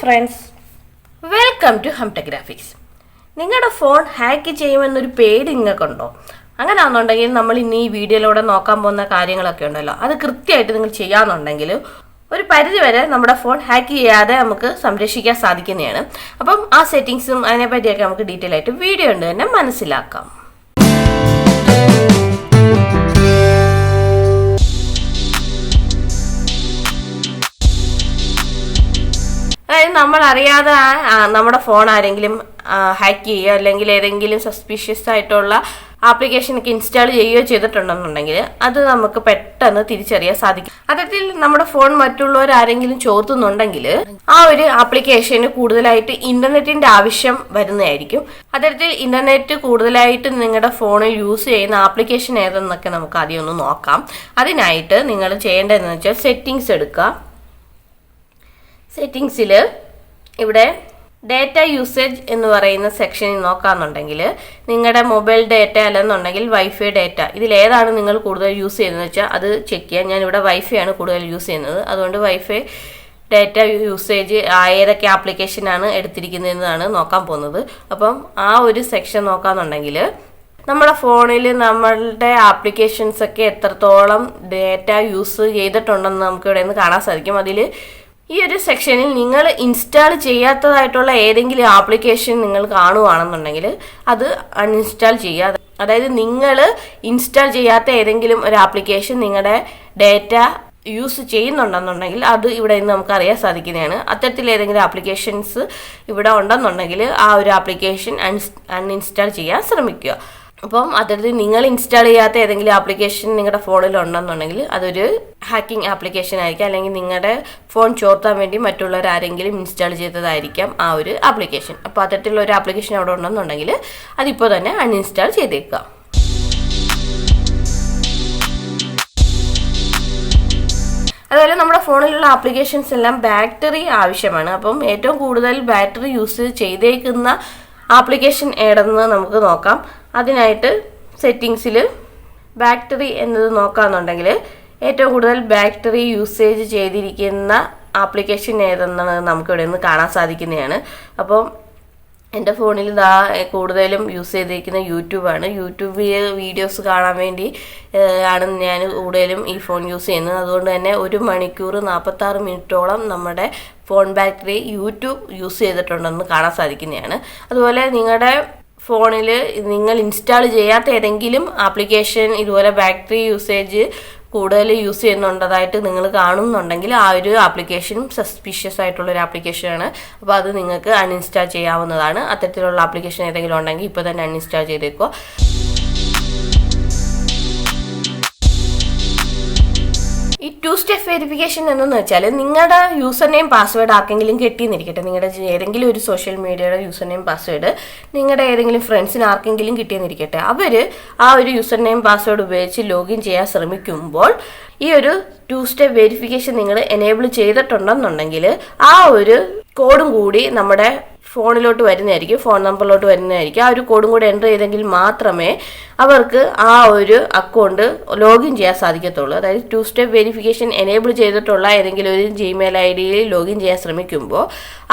Friends welcome to ഹംടഗ്രാഫിക്സ് നിങ്ങളുടെ phone hack ചെയ്യുമെന്നൊരു പേടി നിങ്ങൾക്കുണ്ടോ? അങ്ങനെ ആണെന്നുണ്ടെങ്കിൽ നമ്മൾ ഇന്ന് ഈ വീഡിയോയിലൂടെ നോക്കാൻ പോകുന്ന കാര്യങ്ങളൊക്കെ ഉണ്ടല്ലോ. അത് കൃത്യമായിട്ട് നിങ്ങൾ ചെയ്യാമെന്നുണ്ടെങ്കിൽ ഒരു പരിധി വരെ നമ്മുടെ ഫോൺ ഹാക്ക് ചെയ്യാതെ നമുക്ക് സംരക്ഷിക്കാൻ സാധിക്കുന്നതാണ്. അപ്പം ആ സെറ്റിങ്സും അതിനെപ്പറ്റിയൊക്കെ നമുക്ക് ഡീറ്റെയിൽ ആയിട്ട് വീഡിയോ ഉണ്ട് തന്നെ മനസ്സിലാക്കാം. നമ്മൾ അറിയാതെ നമ്മുടെ ഫോൺ ആരെങ്കിലും ഹാക്ക് ചെയ്യുകയോ അല്ലെങ്കിൽ ഏതെങ്കിലും സസ്പീഷ്യസ് ആയിട്ടുള്ള ആപ്ലിക്കേഷൻ ഒക്കെ ഇൻസ്റ്റാൾ ചെയ്യുകയോ ചെയ്തിട്ടുണ്ടെന്നുണ്ടെങ്കിൽ അത് നമുക്ക് പെട്ടെന്ന് തിരിച്ചറിയാൻ സാധിക്കും. അത്തരത്തിൽ നമ്മുടെ ഫോൺ മറ്റുള്ളവർ ആരെങ്കിലും ചോർത്തുന്നുണ്ടെങ്കിൽ ആ ഒരു ആപ്ലിക്കേഷന് കൂടുതലായിട്ട് ഇന്റർനെറ്റിന്റെ ആവശ്യം വരുന്നതായിരിക്കും. അത്തരത്തിൽ ഇന്റർനെറ്റ് കൂടുതലായിട്ട് നിങ്ങളുടെ ഫോണിൽ യൂസ് ചെയ്യുന്ന ആപ്ലിക്കേഷൻ ഏതെന്നൊക്കെ നമുക്ക് ആദ്യം ഒന്ന് നോക്കാം. അതിനായിട്ട് നിങ്ങൾ ചെയ്യേണ്ടതെന്ന് വെച്ചാൽ സെറ്റിങ്സ് എടുക്കുക. സെറ്റിങ്സിൽ ഇവിടെ ഡേറ്റ യൂസേജ് എന്ന് പറയുന്ന സെക്ഷനിൽ നോക്കാന്നുണ്ടെങ്കിൽ നിങ്ങളുടെ മൊബൈൽ ഡേറ്റ അല്ലെന്നുണ്ടെങ്കിൽ വൈഫൈ ഡേറ്റ ഇതിലേതാണ് നിങ്ങൾ കൂടുതൽ യൂസ് ചെയ്യുന്നത് വെച്ചാൽ അത് ചെക്ക് ചെയ്യാം. ഞാൻ ഇവിടെ വൈഫൈ ആണ് കൂടുതൽ യൂസ് ചെയ്യുന്നത്. അതുകൊണ്ട് വൈഫൈ ഡേറ്റ യൂസേജ് ഏതൊക്കെ ആപ്ലിക്കേഷനാണ് എടുത്തിരിക്കുന്നതെന്നാണ് നോക്കാൻ പോകുന്നത്. അപ്പം ആ ഒരു സെക്ഷൻ നോക്കാന്നുണ്ടെങ്കിൽ നമ്മുടെ ഫോണിൽ നമ്മളുടെ ആപ്ലിക്കേഷൻസ് ഒക്കെ എത്രത്തോളം ഡേറ്റ യൂസ് ചെയ്തിട്ടുണ്ടെന്ന് നമുക്ക് ഇവിടെ നിന്ന് കാണാൻ സാധിക്കും. അതിൽ ഈ ഒരു സെക്ഷനിൽ നിങ്ങൾ ഇൻസ്റ്റാൾ ചെയ്യാത്തതായിട്ടുള്ള ഏതെങ്കിലും ആപ്ലിക്കേഷൻ നിങ്ങൾ കാണുവാണെന്നുണ്ടെങ്കിൽ അത് അൺഇൻസ്റ്റാൾ ചെയ്യുക. അതായത് നിങ്ങൾ ഇൻസ്റ്റാൾ ചെയ്യാത്ത ഏതെങ്കിലും ഒരു ആപ്ലിക്കേഷൻ നിങ്ങളുടെ ഡേറ്റ യൂസ് ചെയ്യുന്നുണ്ടെന്നുണ്ടെങ്കിൽ അത് ഇവിടെ നിന്ന് നമുക്ക് അറിയാൻ സാധിക്കുന്നതാണ്. അത്തരത്തിൽ ഏതെങ്കിലും ആപ്ലിക്കേഷൻസ് ഇവിടെ ഉണ്ടെന്നുണ്ടെങ്കിൽ ആ ഒരു ആപ്ലിക്കേഷൻ അൺ അൺഇൻസ്റ്റാൾ ചെയ്യാൻ ശ്രമിക്കുക. അപ്പം അതായത് നിങ്ങൾ ഇൻസ്റ്റാൾ ചെയ്യാത്ത ഏതെങ്കിലും ആപ്ലിക്കേഷൻ നിങ്ങളുടെ ഫോണിൽ ഉണ്ടെന്നുണ്ടെങ്കിൽ അതൊരു ഹാക്കിംഗ് ആപ്ലിക്കേഷൻ ആയിരിക്കും. അല്ലെങ്കിൽ നിങ്ങളുടെ ഫോൺ ചോർത്താൻ വേണ്ടി മറ്റുള്ളവർ ആരെങ്കിലും ഇൻസ്റ്റാൾ ചെയ്തതായിരിക്കാം ആ ഒരു ആപ്ലിക്കേഷൻ അപ്പോൾ അത്തരത്തിലുള്ള ഒരു ആപ്ലിക്കേഷൻ അവിടെ ഉണ്ടെന്നുണ്ടെങ്കിൽ അതിപ്പോൾ തന്നെ അൺഇൻസ്റ്റാൾ ചെയ്തേക്കുക. അതുപോലെ നമ്മുടെ ഫോണിലുള്ള ആപ്ലിക്കേഷൻസ് എല്ലാം ബാറ്ററി ആവശ്യമാണ്. അപ്പം ഏറ്റവും കൂടുതൽ ബാറ്ററി യൂസ് ചെയ്തേക്കുന്ന ആപ്ലിക്കേഷൻ ഏടെന്ന് നമുക്ക് നോക്കാം. അതിനായിട്ട് സെറ്റിങ്സിൽ ബാറ്ററി എന്നത് നോക്കാന്നുണ്ടെങ്കിൽ ഏറ്റവും കൂടുതൽ ബാറ്ററി യൂസേജ് ചെയ്തിരിക്കുന്ന ആപ്ലിക്കേഷൻ ഏതെന്നാണ് നമുക്കിവിടെ നിന്ന് കാണാൻ സാധിക്കുന്നതാണ്. അപ്പം എന്റെ ഫോണിൽ ഇതാ കൂടുതലും യൂസ് ചെയ്തിരിക്കുന്ന യൂട്യൂബാണ്. യൂട്യൂബ് വീഡിയോസ് കാണാൻ വേണ്ടി ആണ് ഞാൻ കൂടുതലും ഈ ഫോൺ യൂസ് ചെയ്യുന്നത്. അതുകൊണ്ട് തന്നെ ഒരു മണിക്കൂർ നാൽപ്പത്താറ് മിനിറ്റോളം നമ്മുടെ ഫോൺ ബാറ്ററി യൂട്യൂബ് യൂസ് ചെയ്തിട്ടുണ്ടെന്ന് കാണാൻ സാധിക്കുന്നതാണ്. അതുപോലെ നിങ്ങളുടെ ഫോണിൽ നിങ്ങൾ ഇൻസ്റ്റാൾ ചെയ്യാത്ത ഏതെങ്കിലും ആപ്ലിക്കേഷൻ ഇതുപോലെ ബാറ്ററി യൂസേജ് കൂടുതൽ യൂസ് ചെയ്യുന്നുണ്ടതായിട്ട് നിങ്ങൾ കാണുന്നുണ്ടെങ്കിൽ ആ ഒരു ആപ്ലിക്കേഷനും സസ്പീഷ്യസ് ആയിട്ടുള്ള ഒരു ആപ്ലിക്കേഷനാണ് അപ്പോൾ അത് നിങ്ങൾക്ക് അൺഇൻസ്റ്റാൾ ചെയ്യാവുന്നതാണ്. അത്തരത്തിലുള്ള ആപ്ലിക്കേഷൻ ഏതെങ്കിലും ഉണ്ടെങ്കിൽ ഇപ്പോൾ തന്നെ അൺഇൻസ്റ്റാൾ ചെയ്തേക്കുക. ടു സ്റ്റെപ്പ് വെരിഫിക്കേഷൻ എന്തെന്ന് വെച്ചാൽ നിങ്ങളുടെ യൂസർ നെയിം പാസ്വേഡ് ആർക്കെങ്കിലും കിട്ടിയെന്നിരിക്കട്ടെ. നിങ്ങളുടെ ഏതെങ്കിലും ഒരു സോഷ്യൽ മീഡിയയുടെ യൂസർ നെയിം പാസ്വേഡ് നിങ്ങളുടെ ഏതെങ്കിലും ഫ്രണ്ട്സിന് ആർക്കെങ്കിലും കിട്ടിയെന്നിരിക്കട്ടെ. അവർ ആ ഒരു യൂസർ നെയിം പാസ്വേഡ് ഉപയോഗിച്ച് ലോഗിൻ ചെയ്യാൻ ശ്രമിക്കുമ്പോൾ ഈ ഒരു ടു സ്റ്റെപ്പ് വെരിഫിക്കേഷൻ നിങ്ങൾ എനേബിൾ ചെയ്തിട്ടുണ്ടെന്നുണ്ടെങ്കിൽ ആ ഒരു കോഡും കൂടി നമ്മുടെ ഫോണിലോട്ട് വരുന്നതായിരിക്കും ഫോൺ നമ്പറിലോട്ട് വരുന്നതായിരിക്കും. ആ ഒരു കോഡും കൂടെ എന്റർ ചെയ്തെങ്കിൽ മാത്രമേ അവർക്ക് ആ ഒരു അക്കൗണ്ട് ലോഗിൻ ചെയ്യാൻ സാധിക്കത്തുള്ളൂ. അതായത് ടു സ്റ്റെപ്പ് വെരിഫിക്കേഷൻ എനേബിൾ ചെയ്തിട്ടുള്ള ഏതെങ്കിലും ഒരു ജിമെയിൽ ഐ ഡിയിൽ ലോഗിൻ ചെയ്യാൻ ശ്രമിക്കുമ്പോൾ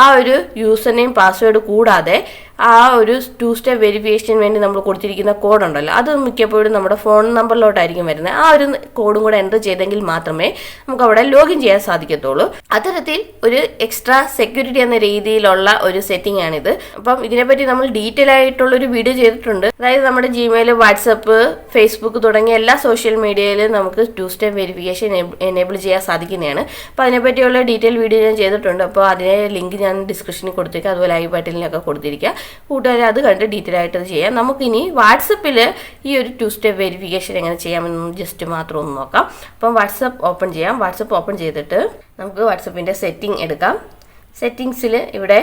ആ ഒരു യൂസർ നെയിം പാസ്വേഡ് കൂടാതെ ആ ഒരു ടു സ്റ്റെപ്പ് വെരിഫിക്കേഷന് വേണ്ടി നമ്മൾ കൊടുത്തിരിക്കുന്ന കോഡ് ഉണ്ടല്ലോ. അത് മിക്കപ്പോഴും നമ്മുടെ ഫോൺ നമ്പറിലോട്ടായിരിക്കും വരുന്നത്. ആ ഒരു കോഡും കൂടെ എന്റർ ചെയ്തെങ്കിൽ മാത്രമേ നമുക്ക് അവിടെ ലോഗിൻ ചെയ്യാൻ സാധിക്കത്തുള്ളൂ. അത്തരത്തിൽ ഒരു എക്സ്ട്രാ സെക്യൂരിറ്റി എന്ന രീതിയിലുള്ള ഒരു സെറ്റിംഗ് ആണിത്. അപ്പം ഇതിനെപ്പറ്റി നമ്മൾ ഡീറ്റെയിൽ ആയിട്ടുള്ള ഒരു വീഡിയോ ചെയ്തിട്ടുണ്ട്. അതായത് നമ്മുടെ ജിമെയിൽ വാട്സപ്പ് ഫേസ്ബുക്ക് തുടങ്ങിയ എല്ലാ സോഷ്യൽ മീഡിയയിലും നമുക്ക് ടു സ്റ്റെപ്പ് വെരിഫിക്കേഷൻ എനേബിൾ ചെയ്യാൻ സാധിക്കുന്നതാണ്. അപ്പോൾ അതിനെപ്പറ്റിയുള്ള ഡീറ്റെയിൽ വീഡിയോ ഞാൻ ചെയ്തിട്ടുണ്ട്. അപ്പോൾ അതിനെ ലിങ്ക് ഞാൻ ഡിസ്ക്രിപ്ഷനിൽ കൊടുത്തേക്കാം. അതുപോലെ ഐ ബട്ടണിലൊക്കെ കൊടുത്തിരിക്കുക കൂട്ടുകാരെ അത് കണ്ട് ഡീറ്റെയിൽ ആയിട്ട് അത് ചെയ്യാം. നമുക്കിനി വാട്സപ്പിൽ ഈ ഒരു ടു സ്റ്റെപ്പ് വെരിഫിക്കേഷൻ എങ്ങനെ ചെയ്യാമെന്ന് ജസ്റ്റ് മാത്രം ഒന്ന് നോക്കാം. അപ്പം വാട്സപ്പ് ഓപ്പൺ ചെയ്യാം. വാട്സപ്പ് ഓപ്പൺ ചെയ്തിട്ട് നമുക്ക് വാട്സപ്പിന്റെ സെറ്റിംഗ് എടുക്കാം. സെറ്റിങ്സിൽ ഇവിടെ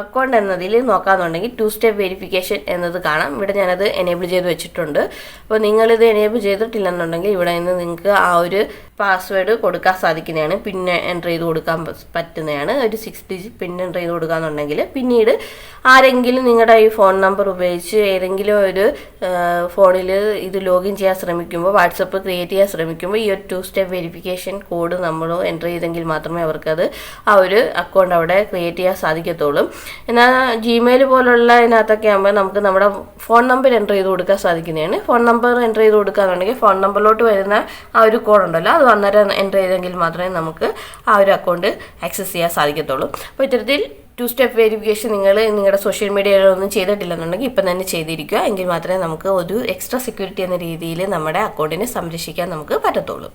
അക്കൗണ്ട് എന്നതിൽ നോക്കാന്നുണ്ടെങ്കിൽ ടു സ്റ്റെപ്പ് വെരിഫിക്കേഷൻ എന്നത് കാണാം. ഇവിടെ ഞാനത് എനേബിൾ ചെയ്ത് വെച്ചിട്ടുണ്ട്. അപ്പോൾ നിങ്ങളിത് എനേബിൾ ചെയ്തിട്ടില്ലെന്നുണ്ടെങ്കിൽ ഇവിടെ നിന്ന് നിങ്ങൾക്ക് ആ ഒരു പാസ്വേഡ് കൊടുക്കാൻ സാധിക്കുന്നതാണ്. പിന്നെ എന്റർ ചെയ്ത് കൊടുക്കാൻ പറ്റുന്നതാണ്. ഒരു സിക്സ് ഡിജിറ്റ് പിൻ എന്റർ ചെയ്ത് കൊടുക്കാന്നുണ്ടെങ്കിൽ പിന്നീട് ആരെങ്കിലും നിങ്ങളുടെ ഈ ഫോൺ നമ്പർ ഉപയോഗിച്ച് ഏതെങ്കിലും ഒരു ഫോണിൽ ഇത് ലോഗിൻ ചെയ്യാൻ ശ്രമിക്കുമ്പോൾ വാട്സപ്പ് ക്രിയേറ്റ് ചെയ്യാൻ ശ്രമിക്കുമ്പോൾ ഈ ഒരു ടു സ്റ്റെപ്പ് വെരിഫിക്കേഷൻ കോഡ് നമ്മൾ എന്റർ ചെയ്തെങ്കിൽ മാത്രമേ അവർക്കത് ആ ഒരു അക്കൗണ്ട് അവിടെ ക്രിയേറ്റ് ചെയ്യാൻ സാധിക്കത്തുള്ളൂ. എന്നാൽ ജിമെയിൽ പോലുള്ള ഇതിനകത്തൊക്കെ ആകുമ്പോൾ നമുക്ക് നമ്മുടെ ഫോൺ നമ്പർ എന്റർ ചെയ്ത് കൊടുക്കാൻ സാധിക്കുന്നതാണ്. ഫോൺ നമ്പർ എന്റർ ചെയ്ത് കൊടുക്കുകയാണെന്നുണ്ടെങ്കിൽ ഫോൺ നമ്പറിലോട്ട് വരുന്ന ആ ഒരു കോഡ് ഉണ്ടല്ലോ അത് അന്നേരം എന്റർ ചെയ്തെങ്കിൽ മാത്രമേ നമുക്ക് ആ ഒരു അക്കൗണ്ട് ആക്സസ് ചെയ്യാൻ സാധിക്കത്തുള്ളൂ. അപ്പോൾ ഇത്തരത്തിൽ ടു സ്റ്റെപ്പ് വെരിഫിക്കേഷൻ നിങ്ങൾ നിങ്ങളുടെ സോഷ്യൽ മീഡിയയിലൊന്നും ചെയ്തിട്ടില്ലെന്നുണ്ടെങ്കിൽ ഇപ്പം തന്നെ ചെയ്തിരിക്കുക. എങ്കിൽ മാത്രമേ നമുക്ക് ഒരു എക്സ്ട്രാ സെക്യൂരിറ്റി എന്ന രീതിയിൽ നമ്മുടെ അക്കൗണ്ടിനെ സംരക്ഷിക്കാൻ നമുക്ക് പറ്റത്തുള്ളൂ.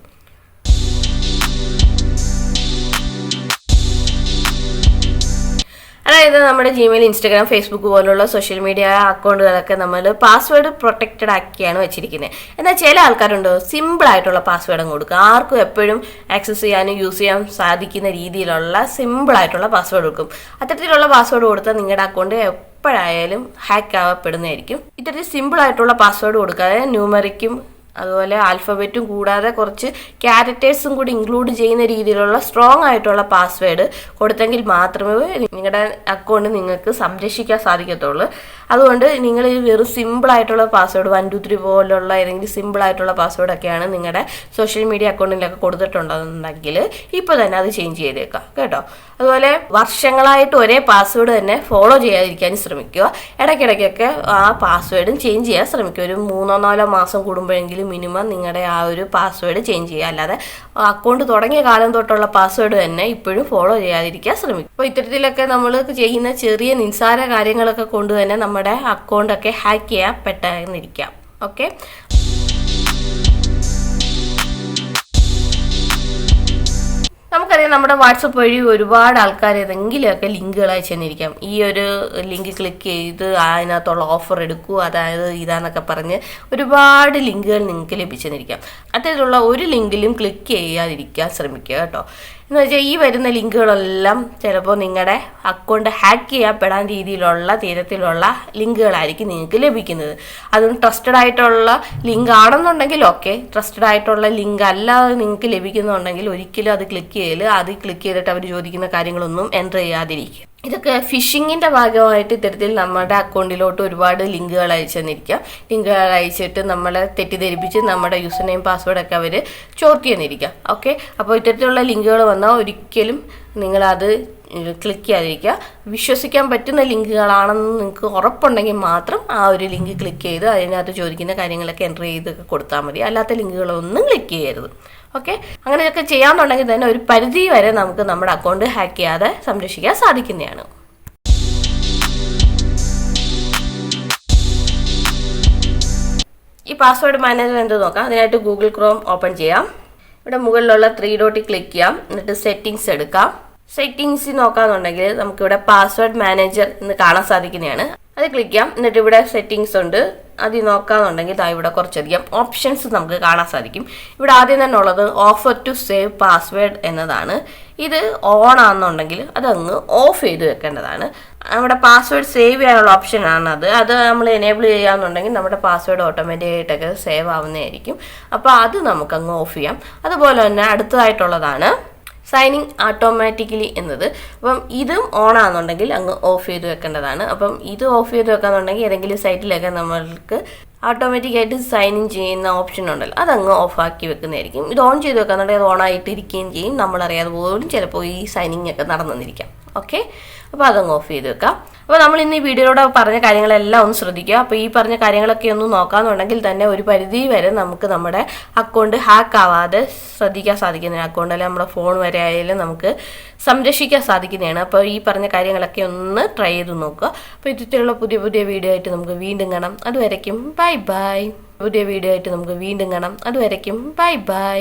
അതായത് നമ്മുടെ ജിമെയിൽ ഇൻസ്റ്റാഗ്രാം ഫേസ്ബുക്ക് പോലുള്ള സോഷ്യൽ മീഡിയ അക്കൗണ്ടുകളൊക്കെ നമ്മൾ പാസ്വേഡ് പ്രൊട്ടക്റ്റഡ് ആക്കിയാണ് വെച്ചിരിക്കുന്നത്. എന്നാൽ ചില ആൾക്കാരുണ്ട്? സിമ്പിൾ ആയിട്ടുള്ള പാസ്വേഡ് അങ്ങ് കൊടുക്കുക. ആർക്കും എപ്പോഴും ആക്സസ് ചെയ്യാനും യൂസ് ചെയ്യാൻ സാധിക്കുന്ന രീതിയിലുള്ള സിമ്പിൾ ആയിട്ടുള്ള പാസ്വേഡ് കൊടുക്കും. അത്തരത്തിലുള്ള പാസ്വേഡ് കൊടുത്താൽ നിങ്ങളുടെ അക്കൗണ്ട് എപ്പോഴായാലും ഹാക്ക് ആവപ്പെടുന്നതായിരിക്കും. ഇത്തരത്തിൽ സിമ്പിൾ ആയിട്ടുള്ള പാസ്വേഡ് കൊടുക്കാതെ ന്യൂമറിക്കും അതുപോലെ ആൽഫബറ്റും കൂടാതെ കുറച്ച് ക്യാരക്ടേഴ്സും കൂടി ഇൻക്ലൂഡ് ചെയ്യുന്ന രീതിയിലുള്ള സ്ട്രോങ് ആയിട്ടുള്ള പാസ്വേഡ് കൊടുത്തെങ്കിൽ മാത്രമേ നിങ്ങളുടെ അക്കൗണ്ട് നിങ്ങൾക്ക് സംരക്ഷിക്കാൻ സാധിക്കത്തുള്ളൂ. അതുകൊണ്ട് നിങ്ങൾ ഈ വെറും സിമ്പിൾ ആയിട്ടുള്ള പാസ്വേഡ് വൺ ടു ത്രീ പോലുള്ള ഏതെങ്കിലും സിമ്പിൾ ആയിട്ടുള്ള പാസ്വേഡ് ഒക്കെയാണ് നിങ്ങളുടെ സോഷ്യൽ മീഡിയ അക്കൗണ്ടിലൊക്കെ കൊടുത്തിട്ടുണ്ടെന്നുണ്ടെങ്കിൽ ഇപ്പോൾ തന്നെ അത് ചേഞ്ച് ചെയ്തേക്കാം കേട്ടോ. അതുപോലെ വർഷങ്ങളായിട്ട് ഒരേ പാസ്വേഡ് തന്നെ ഫോളോ ചെയ്യാതിരിക്കാൻ ശ്രമിക്കുക. ഇടയ്ക്കിടയ്ക്കൊക്കെ ആ പാസ്വേഡും ചേഞ്ച് ചെയ്യാൻ ശ്രമിക്കുക. ഒരു മൂന്നോ നാലോ മാസം കൂടുമ്പോഴെങ്കിലും മിനിമം നിങ്ങളുടെ ആ ഒരു പാസ്വേഡ് ചേഞ്ച് ചെയ്യുക. അല്ലാതെ അക്കൗണ്ട് തുടങ്ങിയ കാലം തൊട്ടുള്ള പാസ്വേഡ് തന്നെ ഇപ്പോഴും ഫോളോ ചെയ്യാതിരിക്കാൻ ശ്രമിക്കും. അപ്പോൾ ഇത്തരത്തിലൊക്കെ നമ്മൾ ചെയ്യുന്ന ചെറിയ നിസ്സാര കാര്യങ്ങളൊക്കെ കൊണ്ട് തന്നെ നമ്മുടെ അക്കൗണ്ടൊക്കെ ഹാക്ക് ചെയ്യാൻ പെട്ടെന്നിരിക്കാം ഓക്കെ നമുക്കറിയാം നമ്മുടെ വാട്സപ്പ് വഴി ഒരുപാട് ആൾക്കാർ ഏതെങ്കിലുമൊക്കെ ലിങ്കുകൾ അയച്ചു തന്നിരിക്കാം ഈ ഒരു ലിങ്ക് ക്ലിക്ക് ചെയ്ത് അതിനകത്തുള്ള ഓഫർ എടുക്കൂ അതായത് ഇതാന്നൊക്കെ പറഞ്ഞ് ഒരുപാട് ലിങ്കുകൾ നിങ്ങൾക്ക് ലഭിച്ചെന്നിരിക്കാം. അത്തരത്തിലുള്ള ഒരു ലിങ്കിലും ക്ലിക്ക് ചെയ്യാതിരിക്കാൻ ശ്രമിക്കുക കേട്ടോ. എന്ന് വെച്ചാൽ ഈ വരുന്ന ലിങ്കുകളെല്ലാം ചിലപ്പോൾ നിങ്ങളുടെ അക്കൗണ്ട് ഹാക്ക് ചെയ്യപ്പെടാൻ രീതിയിലുള്ള തീരത്തിലുള്ള ലിങ്കുകളായിരിക്കും നിങ്ങൾക്ക് ലഭിക്കുന്നത്. അതും ട്രസ്റ്റഡ് ആയിട്ടുള്ള ലിങ്ക് ആണെന്നുണ്ടെങ്കിൽ ഓക്കെ ട്രസ്റ്റഡ് ആയിട്ടുള്ള ലിങ്ക് അല്ലാതെ നിങ്ങൾക്ക് ലഭിക്കുന്നുണ്ടെങ്കിൽ ഒരിക്കലും അത് ക്ലിക്ക് ചെയ്യൽ അത് ക്ലിക്ക് ചെയ്തിട്ട് അവർ ചോദിക്കുന്ന കാര്യങ്ങളൊന്നും എന്റർ ചെയ്യാതിരിക്കുക. ഇതൊക്കെ ഫിഷിങ്ങിന്റെ ഭാഗമായിട്ട് ഇത്തരത്തിൽ നമ്മുടെ അക്കൗണ്ടിലോട്ട് ഒരുപാട് ലിങ്കുകൾ അയച്ചു തന്നിരിക്കാം ലിങ്കുകൾ അയച്ചിട്ട് നമ്മളെ തെറ്റിദ്ധരിപ്പിച്ച് നമ്മുടെ യൂസർ നെയിം പാസ്വേഡ് ഒക്കെ അവർ ചോർത്തി തന്നിരിക്കാം ഓക്കെ അപ്പോൾ ഇത്തരത്തിലുള്ള ലിങ്കുകൾ വന്നാൽ ഒരിക്കലും നിങ്ങളത് ക്ലിക്ക് ചെയ്യാതിരിക്കുക. വിശ്വസിക്കാൻ പറ്റുന്ന ലിങ്കുകളാണെന്ന് നിങ്ങൾക്ക് ഉറപ്പുണ്ടെങ്കിൽ മാത്രം ആ ഒരു ലിങ്ക് ക്ലിക്ക് ചെയ്ത് അതിനകത്ത് ചോദിക്കുന്ന കാര്യങ്ങളൊക്കെ എന്റർ ചെയ്ത് കൊടുത്താൽ മതി. അല്ലാത്ത ലിങ്കുകളൊന്നും ക്ലിക്ക് ചെയ്യരുത്. ഓക്കെ? അങ്ങനെയൊക്കെ ചെയ്യാന്നുണ്ടെങ്കിൽ തന്നെ ഒരു പരിധി വരെ നമുക്ക് നമ്മുടെ അക്കൗണ്ട് ഹാക്ക് ചെയ്യാതെ സംരക്ഷിക്കാൻ സാധിക്കുന്നതാണ്. ഈ പാസ്വേഡ് മാനേജർ എന്ത് നോക്കാം. അതിനായിട്ട് ഗൂഗിൾ ക്രോം ഓപ്പൺ ചെയ്യാം. ഇവിടെ മുകളിലുള്ള ത്രീ ഡോട്ടിൽ ക്ലിക്ക് ചെയ്യാം. എന്നിട്ട് സെറ്റിങ്സ് എടുക്കാം. സെറ്റിങ്സ് നോക്കാന്നുണ്ടെങ്കിൽ നമുക്കിവിടെ പാസ്വേഡ് മാനേജർ എന്ന് കാണാൻ സാധിക്കുന്നതാണ്. അത് ക്ലിക്ക് ചെയ്യാം. എന്നിട്ട് ഇവിടെ സെറ്റിങ്സ് ഉണ്ട്. അത് നോക്കാന്നുണ്ടെങ്കിൽ ദാ ഇവിടെ കുറച്ചധികം ഓപ്ഷൻസ് നമുക്ക് കാണാൻ സാധിക്കും. ഇവിടെ ആദ്യം തന്നെ ഉള്ളത് ഓഫർ ടു സേവ് പാസ്വേഡ് എന്നതാണ്. ഇത് ഓൺ ആണെന്നുണ്ടെങ്കിൽ അതങ്ങ് ഓഫ് ചെയ്ത് വെക്കേണ്ടതാണ്. നമ്മുടെ പാസ്വേഡ് സേവ് ചെയ്യാനുള്ള ഓപ്ഷൻ ആണ് അത്. അത് നമ്മൾ എനേബിൾ ചെയ്യാന്നുണ്ടെങ്കിൽ നമ്മുടെ പാസ്വേഡ് ഓട്ടോമാറ്റിക് ആയിട്ടൊക്കെ സേവ് ആവുന്നതായിരിക്കും. അപ്പോൾ അത് നമുക്കങ്ങ് ഓഫ് ചെയ്യാം. അതുപോലെ തന്നെ അടുത്തതായിട്ടുള്ളതാണ് സൈനിങ് ഓട്ടോമാറ്റിക്കലി എന്നത്. അപ്പം ഇതും ഓൺ ആണെന്നുണ്ടെങ്കിൽ അങ്ങ് ഓഫ് ചെയ്ത് വെക്കേണ്ടതാണ്. അപ്പം ഇത് ഓഫ് ചെയ്ത് വെക്കാന്നുണ്ടെങ്കിൽ ഏതെങ്കിലും സൈറ്റിലൊക്കെ നമ്മൾക്ക് ഓട്ടോമാറ്റിക്കായിട്ട് സൈൻ ഇൻ ചെയ്യുന്ന ഓപ്ഷൻ ഉണ്ടല്ലോ. അതങ്ങ് ഓഫ് ആക്കി വെക്കുന്നതായിരിക്കും. ഇത് ഓൺ ചെയ്ത് വെക്കാന്നുണ്ടെങ്കിൽ അത് ഓൺ ആയിട്ട് ഇരിക്കുകയും ചെയ്യും. നമ്മളറിയാതെ പോലും ചിലപ്പോൾ ഈ സൈനിങ് ഒക്കെ നടന്നിരിക്കാം ഓക്കെ അപ്പോൾ അതങ്ങ് ഓഫ് ചെയ്ത് വെക്കാം. അപ്പോൾ നമ്മൾ ഇന്ന് ഈ വീഡിയോയിലൂടെ പറഞ്ഞ കാര്യങ്ങളെല്ലാം ഒന്ന് ശ്രദ്ധിക്കുക. അപ്പോൾ ഈ പറഞ്ഞ കാര്യങ്ങളൊക്കെ ഒന്ന് നോക്കാന്നുണ്ടെങ്കിൽ തന്നെ ഒരു പരിധി വരെ നമുക്ക് നമ്മുടെ അക്കൗണ്ട് ഹാക്ക് ആവാതെ ശ്രദ്ധിക്കാൻ സാധിക്കുന്നതാണ്. അക്കൗണ്ട് അല്ലെങ്കിൽ നമ്മുടെ ഫോൺ വരെ ആയാലും നമുക്ക് സംരക്ഷിക്കാൻ സാധിക്കുന്നതാണ്. അപ്പോൾ ഈ പറഞ്ഞ കാര്യങ്ങളൊക്കെ ഒന്ന് ട്രൈ ചെയ്ത് നോക്കുക. അപ്പോൾ ഇത്തരത്തിലുള്ള പുതിയ പുതിയ വീഡിയോ ആയിട്ട് നമുക്ക് വീണ്ടും കാണാം. അതുവരയ്ക്കും ബൈ ബൈ പുതിയ വീഡിയോ ആയിട്ട് നമുക്ക് വീണ്ടും കാണാം. അതുവരയ്ക്കും ബൈ ബൈ